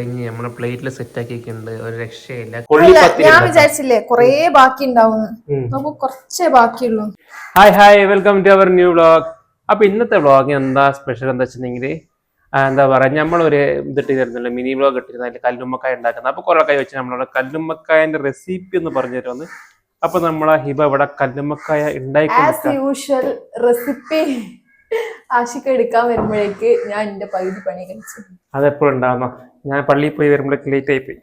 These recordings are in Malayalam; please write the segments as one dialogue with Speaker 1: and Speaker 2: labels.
Speaker 1: കഴിഞ്ഞ് നമ്മളെ പ്ലേറ്റിൽ സെറ്റ് ആക്കിയിട്ടുണ്ട്. ഒരു രക്ഷയില്ല.
Speaker 2: ഞാൻ വിചാരിച്ചില്ലേ കൊറേ ബാക്കി ഉണ്ടാവും. നമുക്ക് കുറച്ചേ ബാക്കിയുള്ളൂ.
Speaker 1: Hi hi welcome to our new vlog അപ്പൊ ഇന്നത്തെ വ്ളോഗ് എന്താ സ്പെഷ്യൽ എന്താ വെച്ചിട്ടുണ്ടെങ്കിൽ എന്താ പറയാ നമ്മളൊരു ഇതിട്ട് തരുന്നില്ല മിനി വ്ളോഗ് ഇട്ടിരുന്ന അതിൽ കല്ലുമ്മക്കായ ഉണ്ടാക്കുന്നത്. അപ്പൊ കുറെ കൈ വെച്ച് നമ്മളവിടെ കല്ലുമ്മക്കായന്റെ റെസിപ്പി എന്ന് പറഞ്ഞു തരുമെന്ന് അപ്പൊ നമ്മളെ ഹിബ ഇവിടെ കല്ലുമ്മക്കായ ഉണ്ടായിക്കൊണ്ടിരിക്കുക
Speaker 2: യൂഷ്വൽ റെസിപ്പി ആശിക്ക് എടുക്കാൻ വരുമ്പോഴേക്ക് ഞാൻ എന്റെ പകുതി പണി കഴിച്ചു.
Speaker 1: അതെപ്പോഴും ഉണ്ടാവുന്ന? ഞാൻ പള്ളിയിൽ പോയി വരുമ്പോഴേക്ക് ലേറ്റ് ആയി പോയി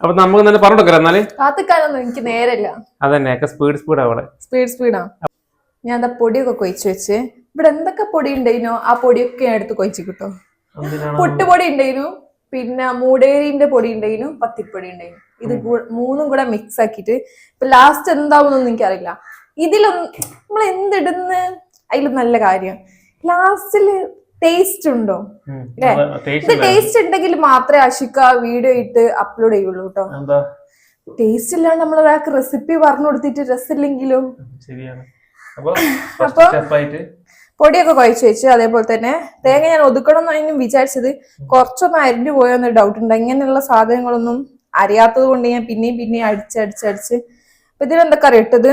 Speaker 1: അപ്പൊ നമുക്ക് തന്നെ പറഞ്ഞു കൊടുക്കാം എന്നാൽ?
Speaker 2: കാത്തിക്കാനൊന്നും എനിക്ക് നേരല്ല
Speaker 1: അതന്നെ ഒക്കെ സ്പീഡ് സ്പീഡ് അവിടെ.
Speaker 2: സ്പീഡ് സ്പീഡാ ഞാൻ എന്താ പൊടിയൊക്കെ കൊയിച്ചു വെച്ച്. ഇവിടെ എന്തൊക്കെ പൊടി ഉണ്ടായിനോ ആ പൊടിയൊക്കെ ഞാൻ എടുത്ത് കൊയിച്ചു കിട്ടോ. പൊട്ടുപൊടി ഉണ്ടായിരുന്നു പിന്നെ മൂടേരിന്റെ പൊടി ഉണ്ടായിരുന്നു പത്തിപ്പൊടി ഉണ്ടായിരുന്നു ഇത് മൂന്നും കൂടെ മിക്സ് ആക്കിയിട്ട്. ഇപ്പൊ ലാസ്റ്റ് എന്താവുന്നൊന്നും എനിക്കറിയില്ല. ഇതിലൊന്നും നമ്മൾ എന്തിടുന്ന് അതിൽ നല്ല കാര്യം. ലാസ്റ്റിൽ ടേസ്റ്റ് ഉണ്ടോ? ഇത്. ടേസ്റ്റ് ഉണ്ടെങ്കിൽ മാത്രമേ അഷിക്ക വീഡിയോ ഇട്ട് അപ്ലോഡ് ചെയ്യുള്ളൂ കേട്ടോ ടേസ്റ്റ് ഇല്ലാണ്ട് നമ്മൾ ഒരാൾക്ക് റെസിപ്പി പറഞ്ഞു കൊടുത്തിട്ട് രസമില്ലെങ്കിലും.
Speaker 1: അപ്പൊ
Speaker 2: പൊടിയൊക്കെ കുഴച്ച് വെച്ച് അതേപോലെ തന്നെ തേങ്ങ ഞാൻ ഒതുക്കണം എന്നാണ് വിചാരിച്ചത്. കുറച്ചൊന്ന് അരിഞ്ഞു പോയോന്ന് ഡൗട്ട് ഉണ്ട്. ഇങ്ങനെയുള്ള സാധനങ്ങളൊന്നും അറിയാത്തത് കൊണ്ട് ഞാൻ പിന്നെയും പിന്നെയും അടിച്ചടിച്ചടിച്ച് അടിച്ച് അടിച്ച്. അപ്പൊ ഇതിലെന്തൊക്കെ അറിയിട്ടത്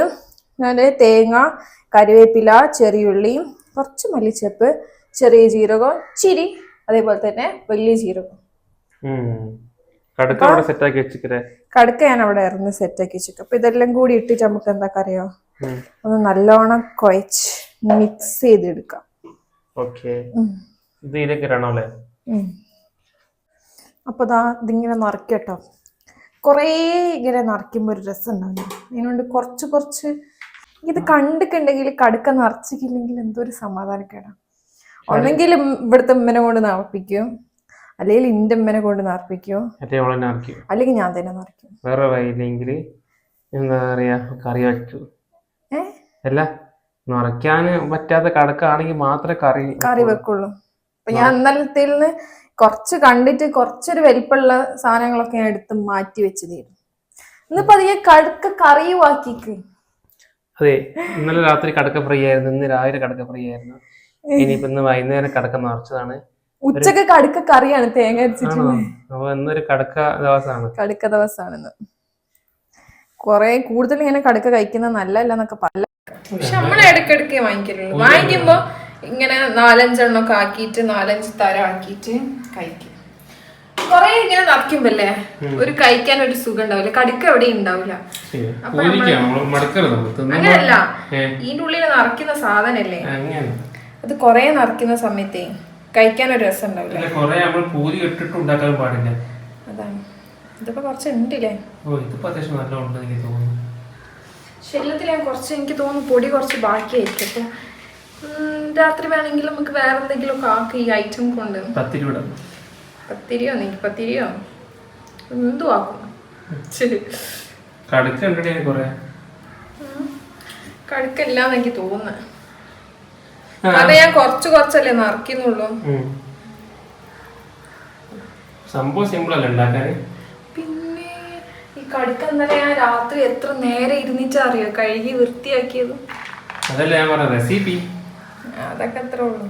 Speaker 2: ഞാൻ തേങ്ങ കറിവേപ്പില ചെറിയുള്ളി കുറച്ച് മല്ലിച്ചപ്പ് ചെറിയ ജീരകം ചിരി അതേപോലെ തന്നെ വലിയ ജീരകം
Speaker 1: കടുക്ക
Speaker 2: ഞാൻ അവിടെ ഇറന്ന് സെറ്റാക്കി വെച്ചിട്ട് അപ്പൊ ഇതെല്ലാം കൂടി ഇട്ടിട്ട് നമുക്ക് എന്താ അറിയോ ഒന്ന് നല്ലോണം കുഴച്ച് മിക്സ് ചെയ്തെടുക്കാം. അപ്പൊ ദാ ഇതിങ്ങനെ നറക്കട്ടോ കുറേ ഇങ്ങനെ നിറയ്ക്കുമ്പോൾ ഒരു രസം ഉണ്ടാവില്ല? അതിനുകൊണ്ട് കുറച്ച് കുറച്ച് ഇത് കണ്ടിട്ടുണ്ടെങ്കിൽ കടുക്ക നിറച്ചിട്ടില്ലെങ്കിൽ എന്തോ ഒരു സമാധാനക്കേടാ. ഒന്നെങ്കിൽ ഇവിടുത്തെ ഉമ്മനെ കൊണ്ട് നിറപ്പിക്കും അല്ലെങ്കിൽ ഇന്റെ ഉമ്മനെ കൊണ്ട്
Speaker 1: ആക്കി
Speaker 2: അല്ലെങ്കിൽ ഞാൻ തന്നെ നിറയ്ക്കും
Speaker 1: വേറെ വഴിയില്ലെങ്കിൽ എന്താ പറയാ കറി വെച്ചു അല്ല നിറയ്ക്കാൻ പറ്റാത്ത കടക്കാണെങ്കിൽ മാത്രമേ കറി
Speaker 2: കറി വെക്കുള്ളൂ. അപ്പൊ ഞാൻ ഇന്നലത്തിൽ നിന്ന് കുറച്ച് കണ്ടിട്ട് കുറച്ചൊരു വലിപ്പമുള്ള സാധനങ്ങളൊക്കെ ഞാൻ എടുത്ത് മാറ്റി വെച്ചതായിരുന്നു. ഇന്നിപ്പോ അധികം കടുക്ക കറിയുമാക്കിക്ക്.
Speaker 1: അതെ ഇന്നലെ രാത്രി കടക്ക ഫ്രീ ആയിരുന്നു. ഇന്ന് രാവിലെ കടക്ക ഫ്രീ ആയിരുന്നു. ഇനിയിപ്പോ ഇന്ന് വൈകുന്നേരം കടക്ക നിറച്ചതാണ്
Speaker 2: ഉച്ചയ്ക്ക് കടുക്ക കറിയാണ് തേങ്ങ അടിച്ചിട്ടുള്ളത്
Speaker 1: അപ്പൊ ഇന്നൊരു കടക്ക ദിവസമാണ്
Speaker 2: കടുക്ക ദിവസമാണെന്ന് കൊറേ കൂടുതൽ ഇങ്ങനെ കടുക്ക കഴിക്കുന്ന നല്ലല്ല എന്നൊക്കെ പല പക്ഷെ നമ്മൾ ഇടയ്ക്കിടയ്ക്ക് വാങ്ങിക്കലുള്ളൂ. വാങ്ങിക്കുമ്പോ ഇങ്ങനെ നാലഞ്ചെണ്ണൊക്കെ ആക്കിയിട്ട് നാലഞ്ച് തരം ആക്കിയിട്ട് കഴിക്കും. കൊറേ ഇങ്ങനെ നിറയ്ക്കുമ്പല്ലേ ഒരു കഴിക്കാൻ ഒരു സുഖം ഉണ്ടാവില്ല. കടുക്ക എവിടെ ഉണ്ടാവില്ല അങ്ങനല്ല
Speaker 1: ഏ.
Speaker 2: ഇതിന്റെ ഉള്ളിൽ നിറയ്ക്കുന്ന സാധനല്ലേ? അത് കൊറേ നിറയ്ക്കുന്ന സമയത്തേ കഴിക്കാൻ ഒരു രസം ഉണ്ടാവില്ല
Speaker 1: അല്ല കൊറേ നമ്മൾ പൂരി ഇട്ടിട്ട് ഉണ്ടാക്കാൻ പാടില്ല.
Speaker 2: അതാണ്. ഇതിപ്പോ കുറച്ച് ഉണ്ടില്ലേ
Speaker 1: ഓ ഇതിപ്പോ അത്യാവശ്യം നല്ല ഉണ്ട് എനിക്ക് തോന്നുന്നു.
Speaker 2: ശരീരത്തിൽ ഞാൻ കുറച്ച് എനിക്ക് തോന്നുന്നു പൊടി കുറച്ച് ബാക്കിയായിരിക്കും. അപ്പൊ രാത്രി വേണമെങ്കിൽ നമുക്ക് വേറെ എന്തെങ്കിലും ഒക്കെ ആക്കി ഈ ഐറ്റം കൊണ്ട്.
Speaker 1: പത്തിരിയോ നീ
Speaker 2: പത്തിരിയോ? എന്തു ആക്കും? ശരി. കടുക്കല്ലാന്ന് എനിക്ക് തോന്നുന്നു. അത് ഞാൻ കുറച്ച് കുറച്ചല്ലേ
Speaker 1: നറക്കുന്നുള്ളൂ. സംഭവം സിമ്പിൾ അല്ല ഉണ്ടാക്കാൻ
Speaker 2: പിന്നെ ഈ കടുക്ക ഇന്നലെ ഞാൻ രാത്രി എത്ര നേരം ഇരുന്നിട്ടാ അറിയോ കഴുകി വൃത്തിയാക്കിയത്.
Speaker 1: അതല്ല ഞാൻ പറഞ്ഞ റെസിപ്പി
Speaker 2: അതൊക്കെ അത്ര ഉള്ളൂ.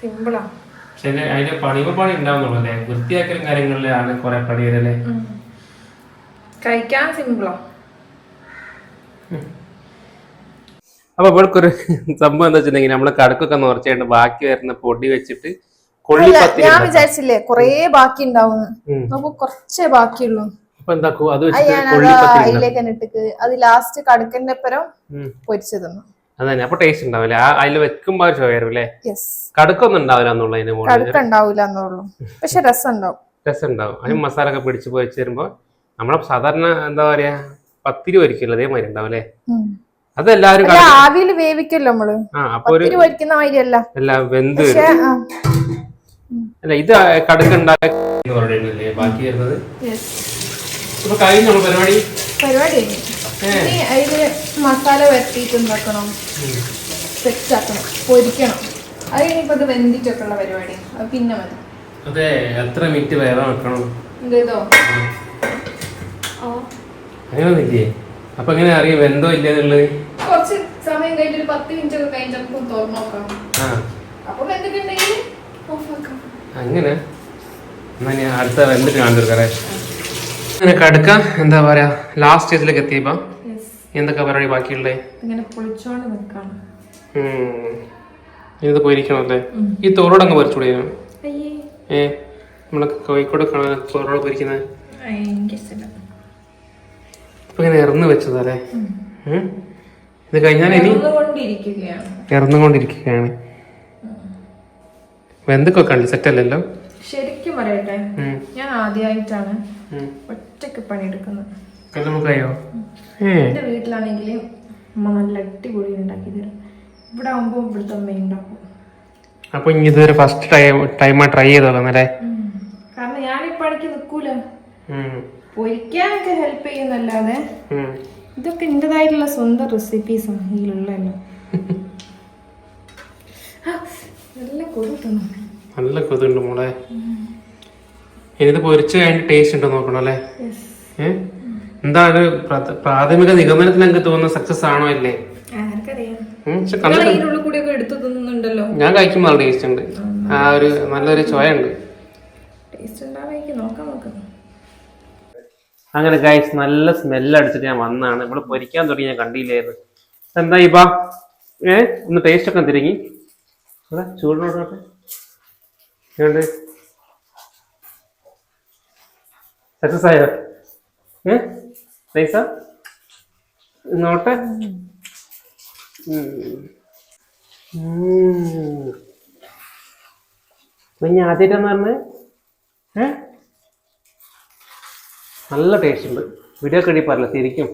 Speaker 2: സിമ്പിളാ
Speaker 1: പക്ഷെ അതിന്റെ പണിമ പണി ഉണ്ടാവുന്നുള്ളൂ അല്ലേ? വൃത്തിയാക്കലും കാര്യങ്ങളിലാണ് കുറെ പണി വരല്ലേ
Speaker 2: കഴിക്കാൻ സിമ്പിളാ
Speaker 1: അപ്പൊ ഇവൾക്കൊരു സംഭവം എന്താ വെച്ചിട്ടുണ്ടെങ്കിൽ നമ്മൾ കടുക്കൊക്കെ നിറച്ചായിട്ട് ബാക്കി വരുന്ന പൊടി വെച്ചിട്ട് കൊള്ളിപ്പത്തിരി
Speaker 2: ഞാൻ. വിചാരിച്ചില്ലേ കൊറേ ബാക്കി ഉണ്ടാവും. നമുക്ക് കുറച്ചേ ബാക്കിയുള്ളൂ.
Speaker 1: അപ്പൊ എന്താക്കും അത്.
Speaker 2: അതിലേക്ക് തന്നെ അത് ലാസ്റ്റ് കടുക്കന്റെ അപ്പുറം. പൊരിച്ചു തന്നു.
Speaker 1: അതന്നെ അപ്പൊ ടേസ്റ്റ് ഉണ്ടാവില്ല? ആ അതിൽ വെക്കുമ്പോ ആ ചോയ അല്ലേ കടുക്കൊന്നും ഉണ്ടാവില്ല എന്നുള്ളതിന്
Speaker 2: കടുക്ക ഉണ്ടാവൂല എന്നുള്ളൂ. പക്ഷെ രസം ഉണ്ടാവും.
Speaker 1: രസം ഉണ്ടാവും അതിന് മസാല ഒക്കെ പിടിച്ച് പൊരിച്ചു വരുമ്പോ നമ്മളെ സാധാരണ എന്താ പറയാ പത്തിരി പൊരിക്കില്ല അതേമാതിരി ഉണ്ടാവും അല്ലേ. അതെല്ലാവരും
Speaker 2: ആവിയിൽ വേവിക്കല്ലോ
Speaker 1: നമ്മൾ. അപ്പൊ ഒരു
Speaker 2: വരിക്കുന്ന മാതിരിയല്ല.
Speaker 1: അല്ല വെന്ത് അല്ല ഇത് കടുക്ക ഉണ്ടാക്കി പറയുന്നില്ലേ ബാക്കി വരുന്നത്?
Speaker 2: Yes.
Speaker 1: ഇപ്പൊ കഴിഞ്ഞു പരിപാടി?
Speaker 2: പരിപാടി അതിൽ മസാല വരട്ടിയിട്ട് ഉണ്ടാക്കണം. സെറ്റ് ആക്കണം. പൊരിക്കണം. അത് ഇത് വെന്തിട്ടൊക്കെ ഉള്ള പരിപാടി. അത് പിന്നെ മതി.
Speaker 1: അതെ എത്ര മിനിറ്റ് വേറെ വെക്കണം? അപ്പൊ എങ്ങനെ അറിയാം വെന്തോ ഇല്ല എന്നുള്ളത്?
Speaker 2: കുറച്ച് സമയം കഴിഞ്ഞിട്ട് ഒരു പത്ത് മിനിറ്റ് ഒക്കെ കഴിഞ്ഞിട്ട് നമുക്ക് തുറന്നു നോക്കാം. അപ്പൊ ആക്കാം
Speaker 1: അങ്ങനെ. എന്നാ ഞാൻ അടുത്ത വെന്തിട്ട് കാണിച്ചു കൊടുക്കാറേ അങ്ങനെ കടുക്ക എന്താ പറയാ ലാസ്റ്റ് സ്റ്റേജിലേക്ക് എത്തിയപ്പോ എന്തൊക്കെ പരിപാടി ബാക്കിയുള്ളേ?
Speaker 2: ഇങ്ങനെ പൊളിച്ചോണ്ട് നിൽക്കാണ്.
Speaker 1: ഉം. ഇത് പൊരിക്കണല്ലേ ഈ തോറോട് അങ്ങ് പൊരിച്ചുകൂടെ
Speaker 2: അയ്യേ.
Speaker 1: ഏ നമ്മളെ കോഴിക്കോട് കാണാൻ തോറോട് പൊരിക്കുന്നത് ഇപ്പൊ ഇങ്ങനെ ഇറന്ന് വെച്ചതല്ലേ. ഇത് കഴിഞ്ഞാൽ ഇനി
Speaker 2: കൊണ്ടിരിക്കുകയാണ്
Speaker 1: ഇറന്നുകൊണ്ടിരിക്കുകയാണ്. എന്തൊക്കെ കണ്ടു സെറ്റ് അല്ലല്ലോ?
Speaker 2: ശരിക്കും പറയട്ടെ ഞാൻ ആദ്യമായിട്ടാണ് ഒറ്റയ്ക്ക് പണിയെടുക്കുന്നത്.
Speaker 1: നമുക്കറിയോ?
Speaker 2: എന്റെ വീട്ടിലാണെങ്കിൽ അമ്മ നല്ല അടിപൊളി ഉണ്ടാക്കി തരും. ഇവിടെ ആകുമ്പോൾ ഇവിടുത്തെ അമ്മ ഉണ്ടാക്കും.
Speaker 1: അപ്പൊ ഇനി ഇതൊരു ഫസ്റ്റ് ടൈം ടൈമാ ട്രൈ ചെയ്തോളാം അല്ലേ?
Speaker 2: കാരണം ഞാൻ ഈ പണിക്ക് നിൽക്കൂല പൊരിക്കാനൊക്കെ ഹെൽപ്പ് ചെയ്യുന്നല്ലാതെ ഇതൊക്കെ എന്റെതായിട്ടുള്ള സ്വന്തം റെസിപ്പീസാണ് ഇതിലുള്ളതല്ലോ. നല്ല കൊതുക്കുന്നു
Speaker 1: നല്ല കൊതുണ്ട് മോളെ. ഇനിത് പൊരിച്ച് കഴിഞ്ഞ് ടേസ്റ്റ് ഉണ്ടോ നോക്കണം അല്ലേ? എന്താണ് പ്രാഥമിക നിഗമനത്തിൽ എനിക്ക് തോന്നുന്ന സക്സസ് ആണോ അല്ലേ ഞാൻ കഴിക്കുമ്പോൾ ടേസ്റ്റ് ഉണ്ട്. ആ ഒരു നല്ലൊരു ചോയ ഉണ്ട്.
Speaker 2: ടേസ്റ്റ് ഉണ്ടാവാൻ നോക്കാം നോക്കാം.
Speaker 1: അങ്ങനെ ഗൈസ് നല്ല സ്മെല്ല് അടിച്ചിട്ട് ഞാൻ വന്നാണ്. ഇവിടെ പൊരിക്കാൻ തുടങ്ങി ഞാൻ കണ്ടില്ലായിരുന്നു എന്താ ഇപ്പ ഏ? ഒന്ന് ടേസ്റ്റ് ഒക്കെ തിരിങ്ങി. അതെ സക്സസ് ആയോ? ഏ? ഞാൻ ആദ്യമായിട്ടെന്ന് പറഞ്ഞ് ഏ? നല്ല ടേസ്റ്റ് ഉണ്ട്. വീഡിയോ കഴി പറയില്ല ശരിക്കും.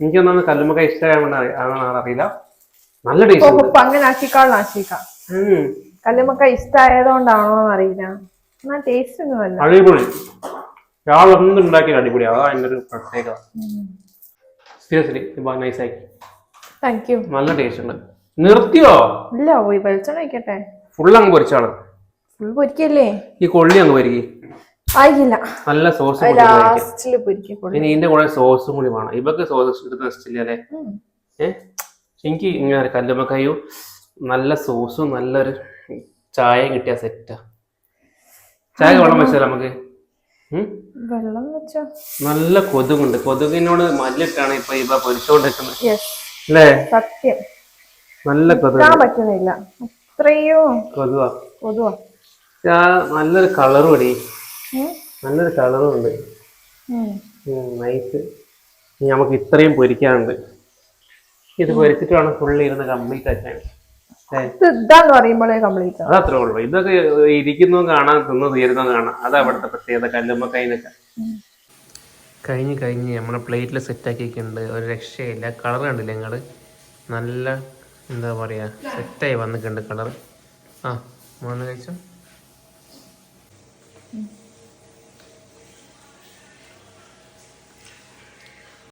Speaker 1: എനിക്കൊന്നും കല്ലുമ്മക്ക ഇഷ്ടമാണെന്ന് അറിയില്ല. നല്ല ടേസ്റ്റ്
Speaker 2: അങ്ങനെ ആക്കിക്കാളും ആക്കിക്കാം
Speaker 1: ഉം.
Speaker 2: കല്ലുമക്ക ഇഷ്ടമായതുകൊണ്ടാണോ അറിയില്ല. എന്നാ ടേസ്റ്റ് ഒന്നുമല്ല
Speaker 1: അടിപൊളി. ഒന്നും ഉണ്ടാക്കിയത് അടിപൊളി. അതാ അതിന്റെ ഒരു പ്രത്യേകത സീരിയസ്ലി നൈസായി
Speaker 2: താങ്ക് യു
Speaker 1: നല്ല ടേസ്റ്റ് ഉണ്ട്. നിർത്തിയോ?
Speaker 2: ഇല്ല പോയി വെളിച്ചെണ്ണ വയ്ക്കട്ടെ
Speaker 1: ഫുൾ അങ്ങ് പൊരിച്ചാണ്
Speaker 2: ഫുൾ പൊരിക്കല്ലേ?
Speaker 1: ഈ കൊള്ളി അങ്ങ് പൊരിക്കി.
Speaker 2: ആയില്ല.
Speaker 1: നല്ല സോസ് ഇനി ഇതിന്റെ കൂടെ സോസും കൂടി വേണം. ഇവക്ക് സോസ് എടുത്ത് ഇഷ്ടമില്ല അല്ലേ? ഏഹ് എനിക്ക് ഇങ്ങനെ കല്ലുമ്മക്കായും നല്ല സോസും നല്ലൊരു ചായയും കിട്ടിയ സെറ്റാ ചായ വെള്ളം വെച്ചാൽ നമുക്ക്?
Speaker 2: വെള്ളം വെച്ചോ.
Speaker 1: നല്ല കൊതുകുണ്ട്. കൊതുകിനോട് മല്ലിട്ടാണ് ഇപ്പൊ ഇവ പൊരിച്ചോണ്ടിരിക്കുന്നത്. അല്ലേ?
Speaker 2: സത്യം.
Speaker 1: നല്ല കൊതുക്
Speaker 2: നിൽക്കാൻ പറ്റുന്നില്ല. അത്രയോ
Speaker 1: കൊതുവാ.
Speaker 2: കൊതുവാ.
Speaker 1: നല്ലൊരു കളറും അടി. നല്ലൊരു കളറും ഉണ്ട്. നൈസ് നമുക്ക് ഇത്രയും പൊരിക്കാനുണ്ട്. ഇത് പൊരിച്ചിട്ട് വേണം ഫുള്ള് ഇരുന്ന് കംപ്ലീറ്റ് ആക്കാൻ. ഏ?
Speaker 2: ഇത് ഇതാന്ന് പറയുമ്പോഴേ കംപ്ലീറ്റ്
Speaker 1: അത് അത്രേ ഉള്ളൂ. ഇതൊക്കെ ഇരിക്കുന്നു കാണാൻ തിന്നു തീരുന്നു കാണാം. അത് അവിടുത്തെ പ്രത്യേകത കല്ലുമ്മക്കൈനൊക്കെ കഴിഞ്ഞ് കഴിഞ്ഞ് നമ്മളെ പ്ലേറ്റിൽ സെറ്റാക്കിയിട്ടുണ്ട് ഒരു രക്ഷയില്ല. കളർ കണ്ടില്ല നിങ്ങൾ നല്ല എന്താ പറയുക സെറ്റായി വന്നിട്ടുണ്ട് കളർ ആ മൂന്ന് കഴിച്ചോ?